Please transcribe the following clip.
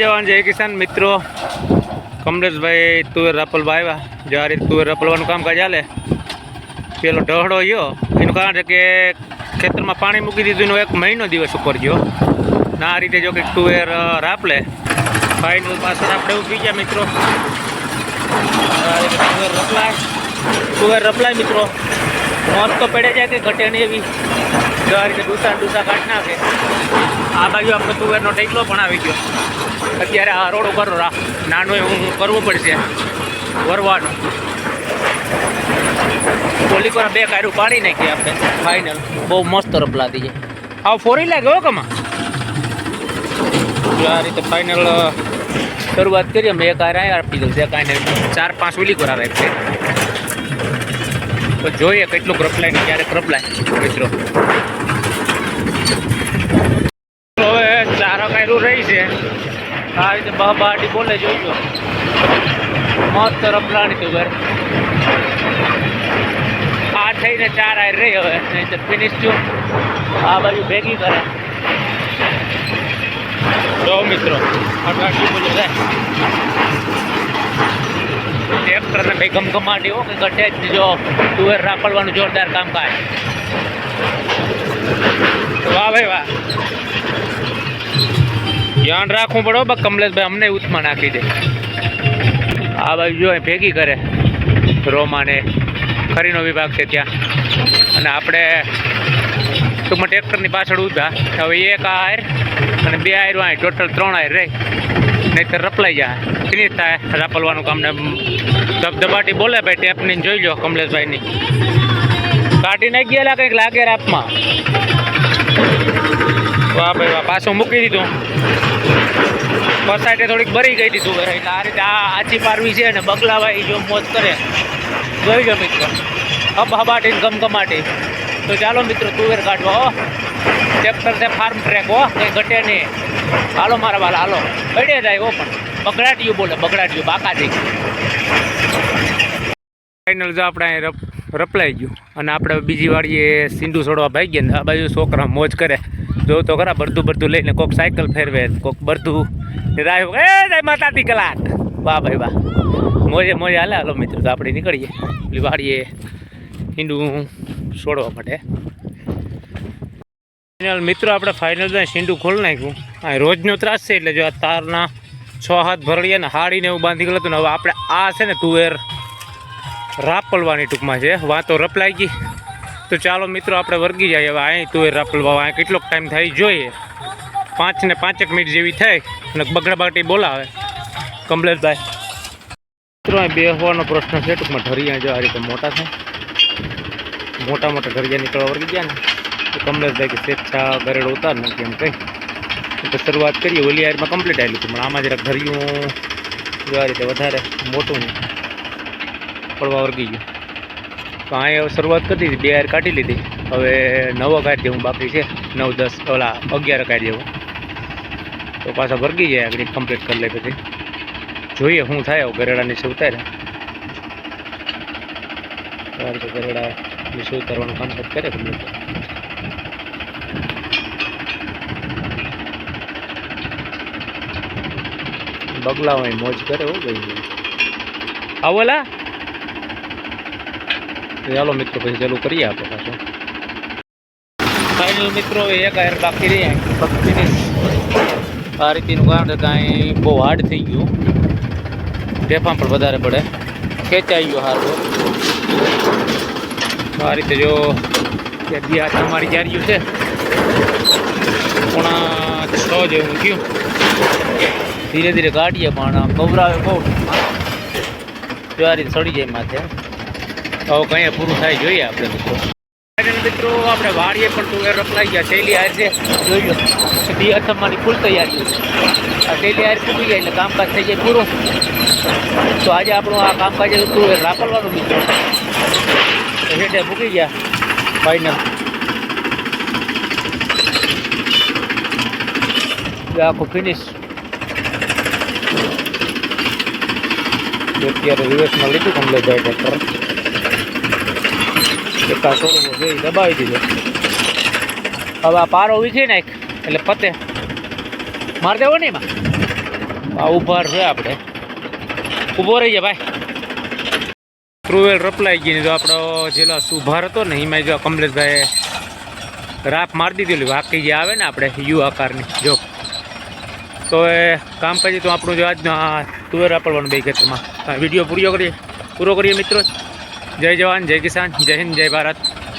જવાન જય કિસાન મિત્રો. કમલેશભાઈ તુવેર રાપલવા આવ્યા. જે આ રીતે તુવેર રાપલવાનું કામકાજ ચાલે. પેલો ઢહડો ગયો. એનું કારણ છે કે ખેતરમાં પાણી મૂકી દીધું એનો એક મહિનો દિવસ ઉપર ગયો. ના આ રીતે જો કે તુવેર રાપલે. ફાઇનલ પાછળ આપણે ઊભી ગયા મિત્રો. તુવેર રપલાય. તુવેર રપલાય મિત્રો. મોત તો પડે જાય કે ઘટે નહીં એવી. આ રીતે ડૂસા ડૂસા કાઢ નાખે. આ બાજુ આપણે તુવેરનો ટેકલો પણ આવી ગયો. અત્યારે આ રોડ ઉપર નાનો એવું કરવું પડશે. વરવાનું. પોલીક બે કાયરું પાડી નાખીએ આપણે. ફાઇનલ બહુ મસ્ત રપલાતી છે. હા ફોરી લાગે હો કમા. આ રીતે ફાઇનલ શરૂઆત કરીએ એક આર આપી દઉં છે, કાંઈ ચાર પાંચ કરાવે છે. તો જોઈએ કેટલું ક્રપલાય ને ક્યારેક રપલાય મિત્રો. હવે ચારો કાયરું રહી છે. આ રીતે બહાટી બોલે જોઈજો મસ્ત રપલાણી તું ઘર. આ થઈને ચાર આય રહી હવે. નહીં ફિનિશ જો આ બાજુ ભેગી કરે. જો મિત્રો અઠાઠી બોલે જાય. ટ્રેક્ટર ને ભાઈ ગમગમાટી હો કે ગઢે જ જો તુવેર રાપડવાનું જોરદાર કામકાજ. વાહ ભાઈ વાહ. ધ્યાન રાખવું પડો બા કમલેશભાઈ, અમને ઉથમાં નાખી દે. આ બાજુ જો ભેગી કરે. રોમાને, ખરીનો વિભાગ છે ત્યાં. અને આપણે ટૂંકમાં ટ્રેક્ટરની પાછળ ઊભા હવે એક આયર અને બે આયર અહીં, ટોટલ ત્રણ આયર રહે. નહીંતર રપલાઈ જાય ફિનિશ થાય રાપલવાનું કામ ને ધબધબાટી બોલે ભાઈ, ટેપની જોઈ લો કમલેશભાઈની. કાઢી નાખી ગયેલા કંઈક લાગે રાપમાં વાહ ભાઈ વાહ, પાછું મૂકી દીધું. પસાટે થોડીક ભરી ગઈ તુવેર એટલે આ રીતે આ આછી પારવી છે ને બગલાભાઈ જો મોજ કરે. જોઈ લો મિત્રો. હબ હબાટી ગમગમાટી. તો ચાલો મિત્રો, તુવેર કાઢવા હો. ટ્રેક્ટર છે ફાર્મ ટ્રેક હો. કંઈ ઘટે નહીં. હાલો, મારા વાલા, હાલો. અડે જાય, હો પણ. બગડાટ્યું બોલે પકડાટિયું બાકા દે ફાઇનલ જો આપણે અહીં રપ, રપલાઈ ગયું. અને આપણે બીજી વાળીએ સિંધુ છોડવા ભાઈ ગયા ને, આ બાજુ છોકરા મોજ કરે. જો તો ખરા, બરધું બરધું લઈને કોક સાયકલ ફેરવે, કોક બરધું. રાહ, એ જય માતાજી કલાક. વાહ ભાઈ વાહ. મોજે મોજે હાલે, હાલો મિત્રો, તો આપણે નીકળીએ. પેલી વાળીએ હિન્દુ છોડવા માટે. ફાઇનલ મિત્રો, આપણે ફાઇનલ સીંડું ખોલી નાખ્યું. આ રોજનો ત્રાસ છે એટલે જો આ તારના છ હાથ ભરડીએ ને હાડીને એવું બાંધી ગયેલું હતું ને હવે આપણે આ છે ને તુવેર રાપલવાની ટૂંકમાં છે. વાં તો રપલાઈ ગઈ. તો ચાલો, મિત્રો, આપણે વર્ગી જાય હવે અહીં તુવેર રાપલવા. અહીં કેટલોક ટાઈમ થાય જોઈએ. પાંચ ને પાંચેક મિનિટ જેવી થાય અને બગડા બાટી બોલાવે. કમલેશભાઈ. મિત્રો અહીં બેહવાનો પ્રશ્ન છે ટૂંકમાં. ઢરિયા જો આ રીતે મોટા છે મોટા મોટા ઢરિયા નીકળવા વર્ગી ગયા ને. તો કમલેશભાઈ કે સ્વેચ્છા ગરેડ ઉતાર નથી એમ કંઈ તો શરૂઆત કરીએ ઓલી આયરમાં કમ્પ્લીટ આવેલું હતું, પણ આમાં જરાક ધર્યું જો આ રીતે વધારે મોટું પડવા વર્ગી ગયું. તો અહીં હવે શરૂઆત કરી દીધી, બે આયર કાઢી લીધી. હવે નવો કાઢી દેવું, બાકી છે નવ, દસ, ઓલા અગિયાર કાઢી દેવું. તો પાછા વર્ગી જાય, આગળ કમ્પ્લીટ કરી લે પછી. જોઈએ શું થાય, હવે ગરેડા નીચે ઉતારે. ગરેડા નીચે ઉતારવાનું કામ કરે બગલા હોય મોજ કરે હો ભાઈ. આવેલા ચાલો મિત્રો પછી ચાલુ કરીએ આપણે પાછું. ફાઇનલ મિત્રો એક આયર બાકી રહી ભક્તિની આ રીતેનું કારણ કાંઈ બહુ હાર્ડ થઈ ગયું. ઢેફા પણ વધારે પડે. ખેંચાઈ ગયો હારું. આ રીતે જો આ તમારી જાર્યું છે પોણા જેવું થયું ધીરે ધીરે કાઢીએ પણ કવરાવે બહુ. જો સડી જાય માથે. હવે કંઈ પૂરું થાય જોઈએ આપણે મિત્રો મિત્રો, આપણે વાડીએ પણ તુવેર રપલાઈ ગયા. શૈલી આજે જોઈ લો. બી અથમાની ફૂલ તૈયારી છે. આ શૈલી હાર પૂરી જાય એટલે કામકાજ થઈ જાય પૂરું. તો આજે આપણું આ કામકાજ તુવેર રાખવાનું મિત્રો. હેઠે મૂકી ગયા. ફાઇનલ આખું ફિનિશ અત્યારે રિવર્સમાં લીધું જાય ટ્રેક્ટર એકા સોળવો જોઈ દબાવી દીધો. હવે આ પારો વીખી નાખ, એટલે પતે. માર દેવો ને એમાં. આ ઉભાર છે આપણે ઊભો રહી જાય ભાઈ. ટ્રુવેલ રપલાઈ ગઈ જો આપણો જેલો સુભાર હતો ને એમાં જો કમલેશભાઈ રાપ મારી દીધી વાકી જે આવે ને આપણે યુ આકારની, જો. તો એ કામ પછી તો આપણું જો આજ તુવેર આપવાનું બે ખેતરમાં. વીડિયો પૂરો કરીએ. પૂરો કરીએ મિત્રો. જય જવાન, જય કિસાન, જય હિન્દ, જય ભારત.